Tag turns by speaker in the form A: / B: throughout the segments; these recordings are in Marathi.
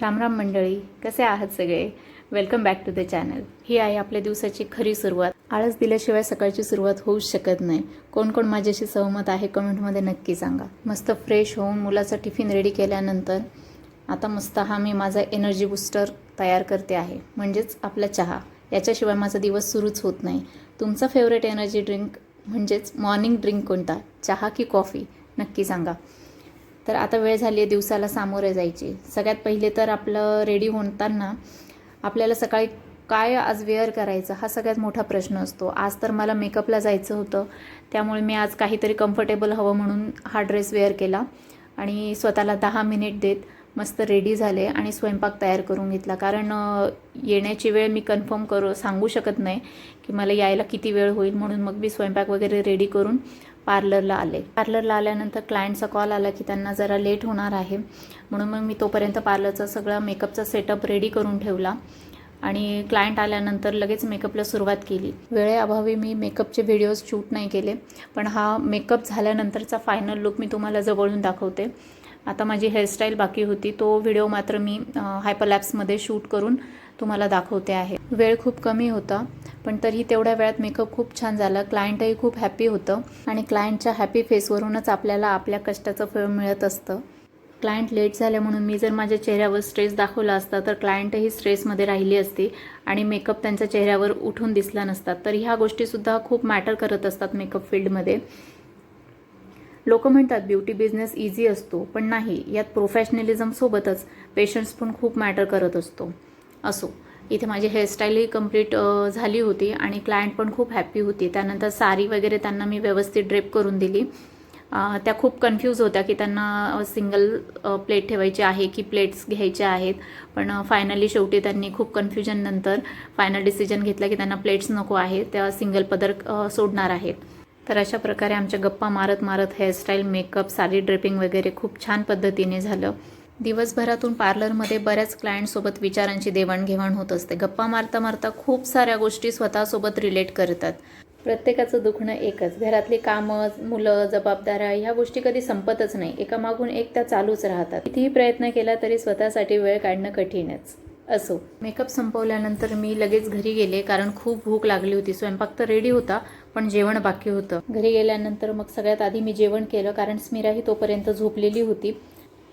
A: राम राम मंडळी कसे आहात सगळे? Welcome back to the channel ही आहे आपल्या दिवसाची खरी सुरुवात. आळस दिल्याशिवाय सकाळची सुरुवात होऊच शकत नाही. कोण कोण माझ्याशी सहमत आहे कमेंटमध्ये नक्की सांगा. मस्त फ्रेश होऊन मुलाचा टिफिन रेडी केल्यानंतर आता मस्त हा मी माझा एनर्जी बूस्टर तयार करते आहे. म्हणजेच आपला चहा. याच्याशिवाय माझा दिवस सुरूच होत नाही. तुमचा फेवरेट एनर्जी ड्रिंक म्हणजेच मॉर्निंग ड्रिंक कोणता? चहा की कॉफी नक्की सांगा. तर आता वेळ झाली आहे दिवसाला सामोरे जायची. सगळ्यात पहिले तर आपलं रेडी होताना आपल्याला सकाळी काय आज वेअर करायचं हा सगळ्यात मोठा प्रश्न असतो. आज तर मला मेकअपला जायचं होतं. त्यामुळे मी आज काहीतरी कम्फर्टेबल हवं म्हणून हा ड्रेस वेअर केला आणि स्वतःला दहा मिनिट देत मस्त रेडी झाले आणि स्वयंपाक तयार करून घेतला. कारण येण्याची वेळ मी कन्फर्म करू सांगू शकत नाही की मला यायला किती वेळ होईल म्हणून मग मी स्वयंपाक वगैरे रेडी करून पार्लरला आले. पार्लरला आल्यानंतर क्लायंटचा कॉल आला की त्यांना जरा लेट होणार आहे. म्हणून मग मी तोपर्यंत पार्लरचा सगळा मेकअपचा सेटअप रेडी करून ठेवला. आणि क्लायंट आल्यानंतर लगेच मेकअपला सुरुवात केली. वेळेअभावी मी मेकअपचे व्हिडिओज शूट नाही केले. पण हा मेकअप झाल्यानंतरचा फायनल लुक मी तुम्हाला जवळून दाखवते. आता माझी हेअरस्टाईल बाकी होती. तो व्हिडिओ मात्र मी हायपरलॅप्समध्ये शूट करून तुम्हाला दाखवते आहे. वेळ खूप कमी होता पण तरीही तेवढ्या वेळात मेकअप खूप छान झाला. क्लायंटही खूप हॅपी होतं आणि क्लायंटच्या हॅपी फेसवरूनच आपल्याला आपल्या कष्टाचं फळ मिळत असतं. क्लायंट लेट झाले म्हणून मी जर माझ्या चेहऱ्यावर स्ट्रेस दाखवला असता तर क्लायंटही स्ट्रेसमध्ये राहिली असती आणि मेकअप त्यांच्या चेहऱ्यावर उठून दिसला नसतात तर ह्या गोष्टीसुद्धा खूप मॅटर करत असतात मेकअप फील्डमध्ये लोक म्हणतात ब्युटी बिझनेस इझी असतो. पण नाही यात प्रोफेशनलिझमसोबतच पेशन्स पण खूप मॅटर करत असतो. असो. इथे माझी हेअरस्टाईलही कंप्लीट झाली होती आणि क्लायंट पण खूप हॅप्पी होती. त्यानंतर साडी वगैरे त्यांना मी व्यवस्थित ड्रेप करून दिली. त्या खूप कन्फ्यूज होत्या की त्यांना सिंगल प्लेट ठेवायची आहे की प्लेट्स घ्यायच्या आहेत. पण फायनली शेवटी त्यांनी खूप कन्फ्युजननंतर फायनल डिसिजन घेतला की त्यांना प्लेट्स नको आहेत. त्या सिंगल पदर सोडणार आहेत. तर अशा प्रकारे आमच्या गप्पा मारत मारत हेअरस्टाईल मेकअप साडी ड्रेपिंग वगैरे खूप छान पद्धतीने झालं. दिवसभरातून पार्लरमध्ये बऱ्याच क्लायंटसोबत विचारांची देवाणघेवाण होत असते. गप्पा मारता मारता खूप साऱ्या गोष्टी स्वतःसोबत रिलेट करतात. प्रत्येकाचं दुखणं एकच. घरातली कामं मुलं जबाबदाऱ्या ह्या गोष्टी कधी संपतच नाही. एकामागून एक त्या चालूच राहतात. कितीही प्रयत्न केला तरी स्वतःसाठी वेळ काढणं कठीणच. असो. मेकअप संपवल्यानंतर मी लगेच घरी गेले कारण खूप भूक लागली होती. स्वयंपाक तर रेडी होता पण जेवण बाकी होतं. घरी गेल्यानंतर मग सगळ्यात आधी मी जेवण केलं कारण स्मिराही तोपर्यंत झोपलेली होती.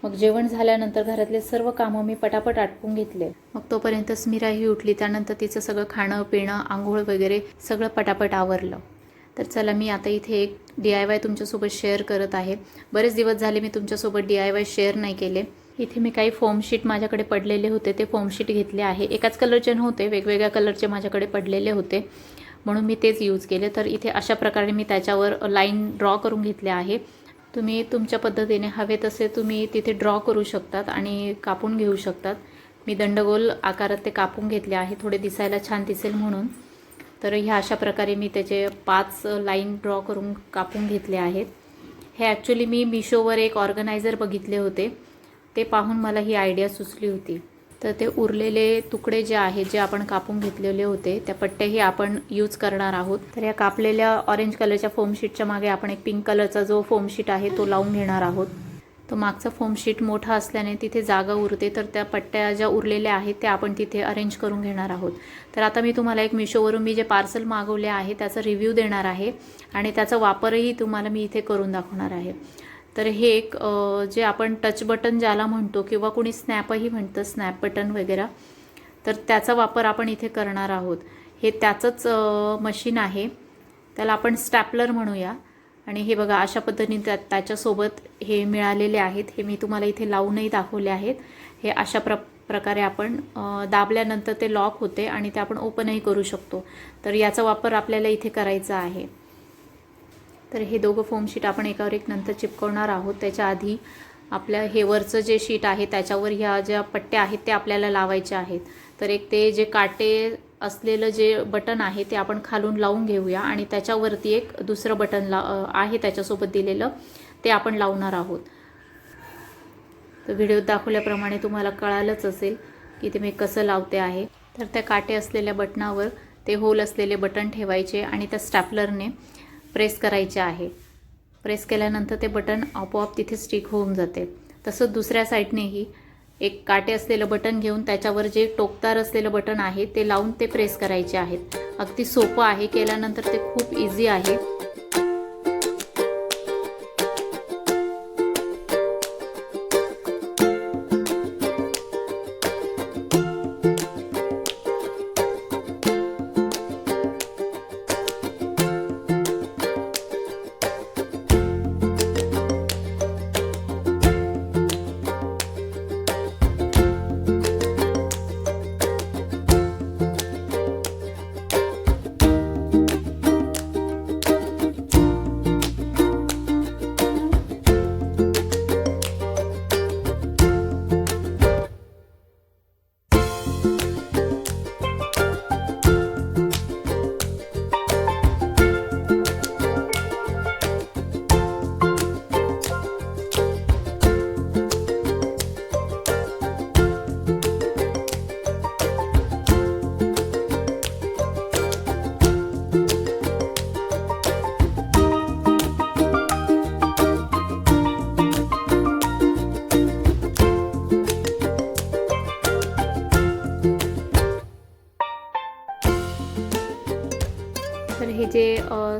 A: मग जेवण झाल्यानंतर घरातले सर्व कामं मी पटापट आटपून घेतले. मग तोपर्यंत स्मिराही उठली. त्यानंतर तिचं सगळं खाणं पिणं आंघोळ वगैरे सगळं पटापट आवरलं. तर चला मी आता इथे एक डी आय वाय तुमच्यासोबत शेअर करत आहे. बरेच दिवस झाले मी तुमच्यासोबत डी आय वाय शेअर नाही केले. इथे मी काही फॉर्मशीट माझ्याकडे पडलेले होते. ते फॉर्मशीट घेतले आहे. एकाच कलरचे नव्हते. वेगवेगळ्या कलरचे माझ्याकडे पडलेले होते. म्हणून मी तेच यूज केले. तर इथे अशा प्रकारे मी त्याच्यावर लाईन ड्रॉ करून घेतले आहे. तुम्ही तुमच्या पद्धतीने हवे तसे तुम्ही तिथे ड्रॉ करू शकतात आणि कापून घेऊ शकतात. मी दंडगोल आकारात ते कापून घेतले आहे. थोडे दिसायला छान दिसेल म्हणून. तर ह्या अशा प्रकारे मी त्याचे पाच लाईन ड्रॉ करून कापून घेतले आहेत. हे ॲक्च्युली मी मिशोवर एक ऑर्गनायझर बघितले होते. ते पाहून मला ही आयडिया सुचली होती. तर ते उरलेले तुकडे जे आहेत जे आपण कापून घेतलेले होते त्या पट्ट्याही आपण यूज करणार आहोत. तर या कापलेल्या ऑरेंज कलरच्या फोमशीटच्या मागे आपण एक पिंक कलरचा जो फोमशीट आहे तो लावून घेणार आहोत. तो मागचा फोमशीट मोठा असल्याने तिथे जागा उरते तर त्या पट्ट्या ज्या उरलेल्या आहेत त्या आपण तिथे अरेंज करून घेणार आहोत. तर आता मी तुम्हाला एक मिशोवरून मी जे पार्सल मागवले आहे त्याचा रिव्ह्यू देणार आहे आणि त्याचा वापरही तुम्हाला मी इथे करून दाखवणार आहे. तर हे एक जे आपण टच बटन ज्याला म्हणतो किंवा कोणी स्नॅपही म्हणतं स्नॅप बटन वगैरे तर त्याचा वापर आपण इथे करणार आहोत. हे त्याचंच मशीन आहे. त्याला आपण स्टॅपलर म्हणूया. आणि हे बघा अशा पद्धतीने त्या त्याच्यासोबत हे मिळालेले आहेत. हे मी तुम्हाला इथे लावूनही दाखवले आहेत. हे अशा प्र प्रकारे आपण दाबल्यानंतर ते लॉक होते आणि ते आपण ओपनही करू शकतो. तर याचा वापर आपल्याला इथे करायचा आहे. तर हे दोघं फोम शीट आपण एकावर एक नंतर चिपकवणार आहोत. त्याच्या आधी आपल्या हे वरचं जे शीट आहे त्याच्यावर ह्या ज्या पट्ट्या आहेत ते आपल्याला लावायच्या आहेत. तर एक ते जे काटे असलेलं जे बटन आहे ते आपण खालून लावून घेऊया आणि त्याच्यावरती एक दुसरं बटन ला आहे त्याच्यासोबत दिलेलं ते आपण लावणार आहोत. तर व्हिडिओत दाखवल्याप्रमाणे तुम्हाला कळालंच असेल की ते मी कसं लावते आहे. तर त्या काटे असलेल्या बटनावर ते होल असलेले बटन ठेवायचे आणि त्या स्टॅपलरने प्रेस करायचे आहे. प्रेस केल्यानंतर ते बटन आपोआप तिथे स्टिक होऊन जाते. तसंच दुसऱ्या साईडनेही एक काटे असलेलं बटन घेऊन त्याच्यावर जे टोकदार असलेलं बटन आहे ते लावून ते प्रेस करायचे आहेत. अगदी सोपं आहे केल्यानंतर ते खूप इझी आहे.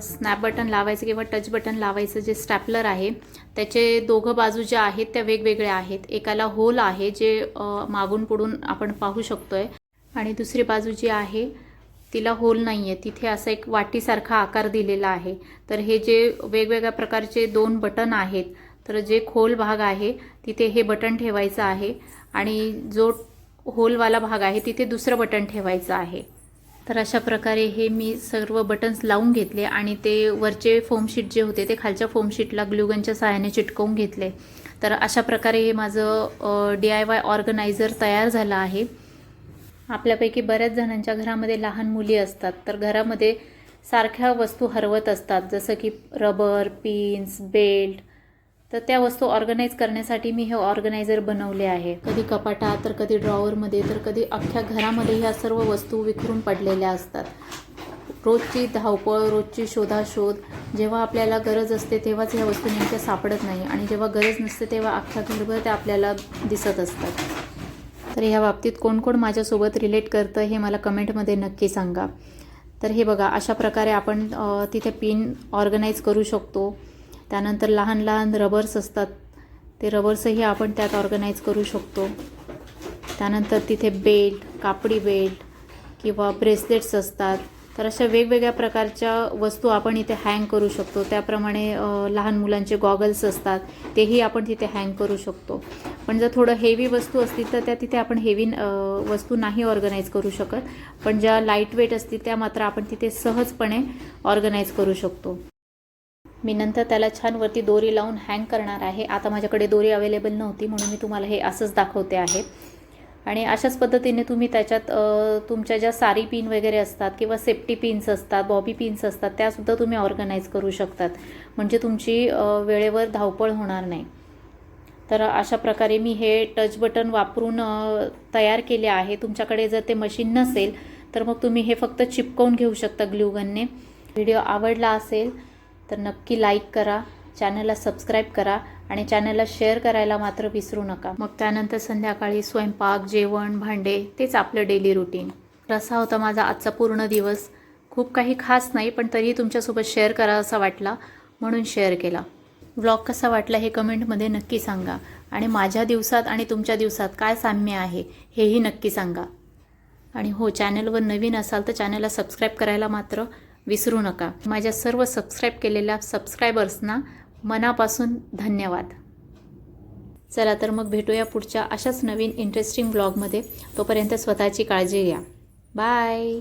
A: स्नॅप बटन लावायचं किंवा टच बटन लावायचं जे स्टॅपलर आहे त्याचे दोघं बाजू ज्या आहेत त्या वेगवेगळ्या आहेत. एकाला होल आहे जे मागून पुढून आपण पाहू शकतो आहे आणि दुसरी बाजू जी आहे तिला होल नाही आहे तिथे असा एक वाटीसारखा आकार दिलेला आहे. तर हे जे वेगवेगळ्या प्रकारचे दोन बटन आहेत तर जे खोल भाग आहे तिथे हे बटन ठेवायचं आहे. आणि जो होलवाला भाग आहे तिथे दुसरं बटन ठेवायचं आहे. तर अशा प्रकारे हे मी सर्व बटन्स लावून घेतले आणि ते वरचे फोमशीट जे होते ते खालच्या फोमशीटला ग्लुगनच्या सहाय्याने चिटकवून घेतले. तर अशा प्रकारे हे माझं डी आय वाय ऑर्गनायझर तयार झालं आहे. आपल्यापैकी बऱ्याच जणांच्या घरामध्ये लहान मुली असतात तर घरामध्ये सारख्या वस्तू हरवत असतात जसं की रबर पिन्स बेल्ट तर त्या वस्तू ऑर्गनाईज करण्यासाठी मी हे ऑर्गनायझर बनवले आहे. कधी कपाटात तर कधी ड्रॉवरमध्ये तर कधी अख्ख्या घरामध्ये ह्या सर्व वस्तू विखरून पडलेल्या असतात. रोजची धावपळ रोजची शोधाशोध जेव्हा आपल्याला गरज असते तेव्हाच ह्या वस्तू नेमक्या सापडत नाही आणि जेव्हा गरज नसते तेव्हा अख्ख्या घरभर त्या आपल्याला दिसत असतात. तर ह्या बाबतीत कोण कोण माझ्यासोबत रिलेट करतं हे मला कमेंटमध्ये नक्की सांगा. तर हे बघा अशा प्रकारे आपण तिथे पिन ऑर्गनाईज करू शकतो. त्यानंतर लहान लहान रबर्स असतात. ते रबर्सही आपण त्यात ऑर्गनाईज करू शकतो. त्यानंतर तिथे बेल्ट कापडी बेल्ट किंवा ब्रेसलेट्स असतात. तर अशा वेगवेगळ्या प्रकारच्या वस्तू आपण इथे हँग करू शकतो. त्याप्रमाणे लहान मुलांचे गॉगल्स असतात. तेही आपण तिथे हँग करू शकतो. पण जर थोडं हेवी वस्तू असतील तर त्या तिथे आपण हेवी वस्तू नाही ऑर्गनाईज करू शकत. पण ज्या लाइट वेट असतील त्या मात्र आपण तिथे सहजपणे ऑर्गनाईज करू शकतो. मी नंतर त्याला छान वरती दोरी लावून हँग करणार आहे. आता माझ्याकडे दोरी अवेलेबल नव्हती म्हणून मी तुम्हाला हे असंच दाखवते आहे. आणि अशाच पद्धतीने तुम्ही त्याच्यात तुमच्या ज्या सारी पिन वगैरे असतात किंवा सेफ्टी पिन्स असतात बॉबी पिन्स असतात त्यासुद्धा तुम्ही ऑर्गनाईज करू शकतात. म्हणजे तुमची वेळेवर धावपळ होणार नाही. तर अशा प्रकारे मी हे टच बटन वापरून तयार केले आहे. तुमच्याकडे जर ते मशीन नसेल तर मग तुम्ही हे फक्त चिपकवून घेऊ शकता ग्लूगनने व्हिडिओ आवडला असेल तर नक्की लाईक करा चॅनलला सबस्क्राईब करा आणि चॅनलला शेअर करायला मात्र विसरू नका. मग त्यानंतर संध्याकाळी स्वयंपाक जेवण भांडे तेच आपलं डेली रुटीन असा होता माझा आजचा पूर्ण दिवस. खूप काही खास नाही पण तरीही तुमच्यासोबत शेअर करा असा वाटला म्हणून शेअर केला. व्लॉग कसा वाटला हे कमेंटमध्ये नक्की सांगा. आणि माझ्या दिवसात आणि तुमच्या दिवसात काय साम्य आहे हेही नक्की सांगा. आणि हो चॅनलवर नवीन असाल तर चॅनलला सबस्क्राईब करायला मात्र विसरू नका. माझ्या सर्व सबस्क्राईब केलेल्या सबस्क्रायबर्सना मनापासून धन्यवाद. चला तर मग भेटूया पुढच्या अशाच नवीन इंटरेस्टिंग ब्लॉगमध्ये तोपर्यंत स्वतःची काळजी घ्या. बाय